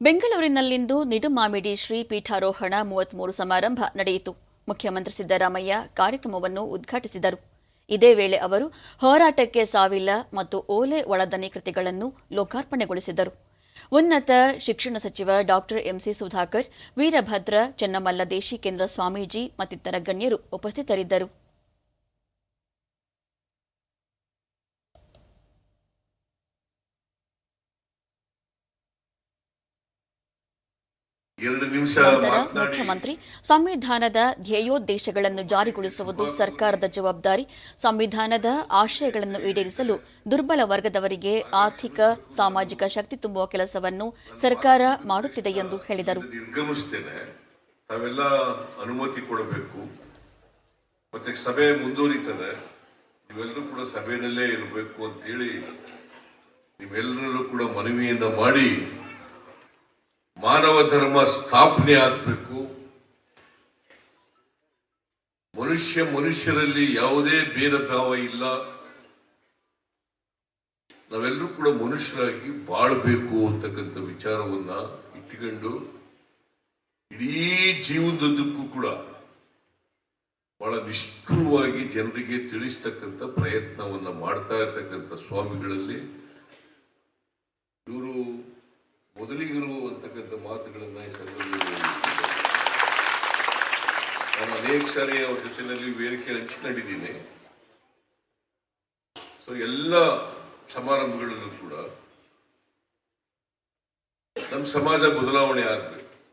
ಬೆಂಗಳೂರಿನಲ್ಲಿಂದು ನಿಡುಮಾಮಿಡಿ ಶ್ರೀ ಪೀಠಾರೋಹಣ ಮೂವತ್ಮೂರು ಸಮಾರಂಭ ನಡೆಯಿತು. ಮುಖ್ಯಮಂತ್ರಿ ಸಿದ್ದರಾಮಯ್ಯ ಕಾರ್ಯಕ್ರಮವನ್ನು ಉದ್ಘಾಟಿಸಿದರು. ಇದೇ ವೇಳೆ ಅವರು ಹೋರಾಟಕ್ಕೆ ಸಾವಿಲ್ಲ ಮತ್ತು ಓಲೆ ಒಳದನಿ ಕೃತಿಗಳನ್ನು ಲೋಕಾರ್ಪಣೆಗೊಳಿಸಿದರು. ಉನ್ನತ ಶಿಕ್ಷಣ ಸಚಿವ doctor M C Sudhakar, Veerabhadra, Chennamalla Deshikendra Swamiji ಮತ್ತಿತರ ಗಣ್ಯರು ಉಪಸ್ಥಿತರಿದ್ದರು. ನಂತರ ಮುಖ್ಯಮಂತ್ರಿ ಸಂವಿಧಾನದ ಧ್ಯೇಯೋದ್ದೇಶಗಳನ್ನು ಜಾರಿಗೊಳಿಸುವುದು ಸರ್ಕಾರದ ಜವಾಬ್ದಾರಿ. ಸಂವಿಧಾನದ ಆಶಯಗಳನ್ನು ಈಡೇರಿಸಲು ದುರ್ಬಲ ವರ್ಗದವರಿಗೆ ಆರ್ಥಿಕ ಸಾಮಾಜಿಕ ಶಕ್ತಿ ತುಂಬುವ ಕೆಲಸವನ್ನು ಸರ್ಕಾರ ಮಾಡುತ್ತಿದೆ ಎಂದು ಹೇಳಿದರು. ಅನುಮತಿ ಕೊಡಬೇಕು. ಮತ್ತೆ ಸಭೆ ಮುಂದುವರಿತದೆ. ನೀವೆಲ್ಲರೂ ಕೂಡ ಸಭೆಯಲ್ಲೇ ಇರಬೇಕು ಅಂತೇಳಿ ನೀವೆಲ್ಲರೂ ಕೂಡ ಮನವಿಯಿಂದ ಮಾಡಿ ಮಾನವ ಧರ್ಮ ಸ್ಥಾಪನೆ ಆಗಬೇಕು. ಮನುಷ್ಯ ಮನುಷ್ಯರಲ್ಲಿ ಯಾವುದೇ ಭೇದ ಭಾವ ಇಲ್ಲ. ನಾವೆಲ್ಲರೂ ಕೂಡ ಮನುಷ್ಯರಾಗಿ ಬಾಳ್ಬೇಕು ಅಂತಕ್ಕಂಥ ವಿಚಾರವನ್ನ ಇಟ್ಟುಕೊಂಡು ಇಡೀ ಜೀವನದುದ್ದಕ್ಕೂ ಕೂಡ ಬಹಳ ನಿಷ್ಠುರವಾಗಿ ಜನರಿಗೆ ತಿಳಿಸ್ತಕ್ಕಂಥ ಪ್ರಯತ್ನವನ್ನ ಮಾಡ್ತಾ ಇರ್ತಕ್ಕಂಥ ಸ್ವಾಮಿಗಳಲ್ಲಿ ಮಾತುಗಳನ್ನ ನಾನು ಅನೇಕ ಸಾರಿ ಅವ್ರ ಜೊತೆಯಲ್ಲಿ ವೇದಿಕೆ ಹಂಚಿಕೊಂಡಿದ್ದೀನಿ ಸೊ ಎಲ್ಲ ಸಮಾರಂಭಗಳಲ್ಲೂ ಕೂಡ ನಮ್ಮ ಸಮಾಜ ಬದಲಾವಣೆ ಆಗ್ಬೇಕು.